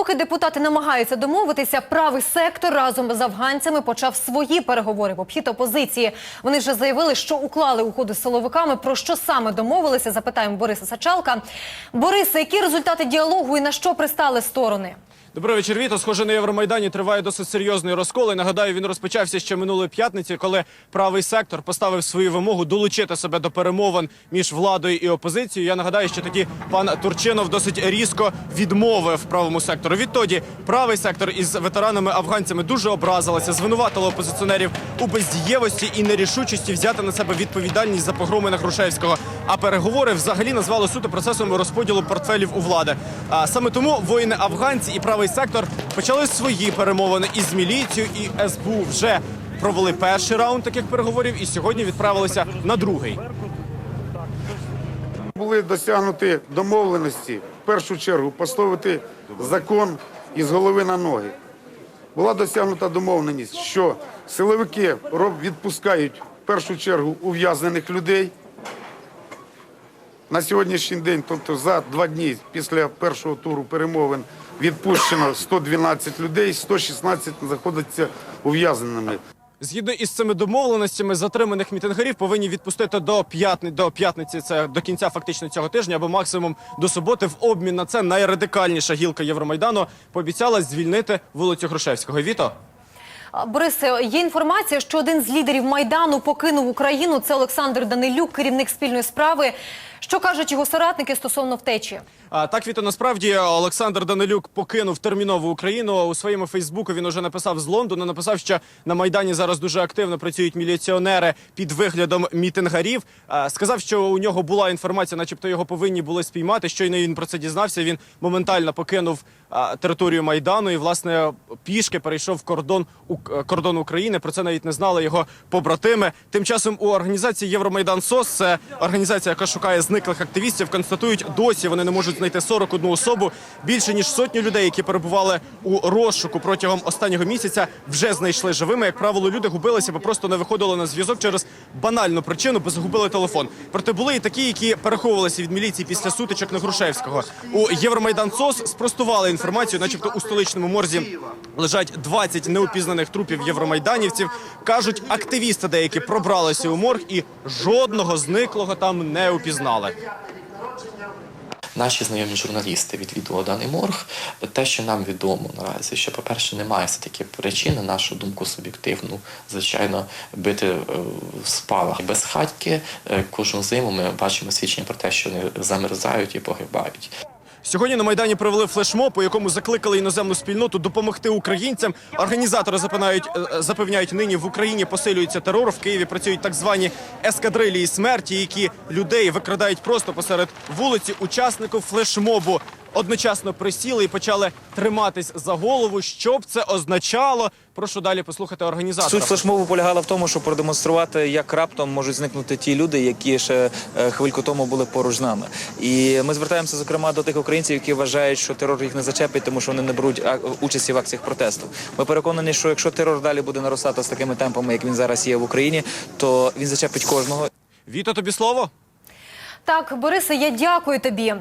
Поки депутати намагаються домовитися, правий сектор разом з афганцями почав свої переговори в обхід опозиції. Вони вже заявили, що уклали угоду з силовиками. Про що саме домовилися? Запитаємо Бориса Сачалка. Бориса, які результати діалогу і на що пристали сторони? Добрий вечір, Віто. Схоже, на Євромайдані триває досить серйозний розкол. І нагадаю, він розпочався ще минулої п'ятниці, коли правий сектор поставив свою вимогу долучити себе до перемовин між владою і опозицією. Я нагадаю, що тоді пан Турчинов досить різко відмовив правому сектору. Відтоді правий сектор із ветеранами афганцями дуже образилися, звинуватили опозиціонерів у бездієвості і нерішучості взяти на себе відповідальність за погроми на Грушевського. А переговори взагалі назвали суто процесом розподілу портфелів у влади. А саме тому воїни афганці і правий сектор почали свої перемовини із міліцією і СБУ. Вже провели перший раунд таких переговорів, і сьогодні відправилися на другий. Були досягнуті домовленості в першу чергу поставити закон із голови на ноги. Була досягнута домовленість, що силовики відпускають в першу чергу ув'язнених людей. На сьогоднішній день, тобто за два дні після першого туру перемовин, відпущено 112 людей, 116 знаходяться ув'язненими. Згідно із цими домовленостями, затриманих мітингарів повинні відпустити до п'ятниці, до п'ятниці, це до кінця фактично цього тижня, або максимум до суботи. В обмін на це найрадикальніша гілка Євромайдану пообіцяла звільнити вулицю Грушевського. Віто. Борисе, є інформація, що один з лідерів майдану покинув Україну. Це Олександр Данилюк, керівник спільної справи. Що кажуть його соратники стосовно втечі? А, так, Віто, насправді Олександр Данилюк покинув терміново Україну. У своєму Фейсбуку він уже написав з Лондона. Написав, що на майдані зараз дуже активно працюють міліціонери під виглядом мітингарів. А, сказав, що у нього була інформація, начебто його повинні були спіймати. Щойно він про це дізнався. Він моментально покинув територію майдану і власне пішки перейшов кордон у кордон України. Про це навіть не знали його побратими. Тим часом у організації Євромайдан СОС, це організація, яка шукає зниклих активістів, констатують досі. Вони не можуть знайти 41 особу. Більше ніж сотню людей, які перебували у розшуку протягом останнього місяця, вже знайшли живими. Як правило, люди губилися, бо просто не виходили на зв'язок через банальну причину, бо загубили телефон. Проте були і такі, які переховувалися від міліції після сутичок на Грушевського. У Євромайдан СОС спростували інформацію, начебто у столичному морзі лежать 20 неупізнаних трупів євромайданівців. кажуть, активісти деякі пробралися у морг і жодного зниклого там не упізнали. Наші знайомі журналісти відвідували даний морг. Те, що нам відомо наразі, що, по-перше, немає все таки причини, на нашу думку, суб'єктивну, звичайно, бити е, в спалах. Без хатьки е, кожну зиму ми бачимо свідчення про те, що вони замерзають і погибають. Сьогодні на майдані провели флешмоб, у якому закликали іноземну спільноту допомогти українцям. Організатори запевняють, е, запевняють, нині в Україні посилюється терор. В Києві працюють так звані ескадрилії смерті, які людей викрадають просто посеред вулиці. Учасників флешмобу одночасно присіли і почали триматись за голову. Що б це означало? Прошу далі послухати організатора. Суть флешмобу полягала в тому, щоб продемонструвати, як раптом можуть зникнути ті люди, які ще е, хвильку тому були поруч з нами. І ми звертаємося зокрема до тих українців, які вважають, що терор їх не зачепить, тому що вони не беруть участі в акціях протесту. Ми переконані, що якщо терор далі буде наростати з такими темпами, як він зараз є в Україні, то він зачепить кожного. Віто, тобі слово. Так, Борисе, я дякую тобі.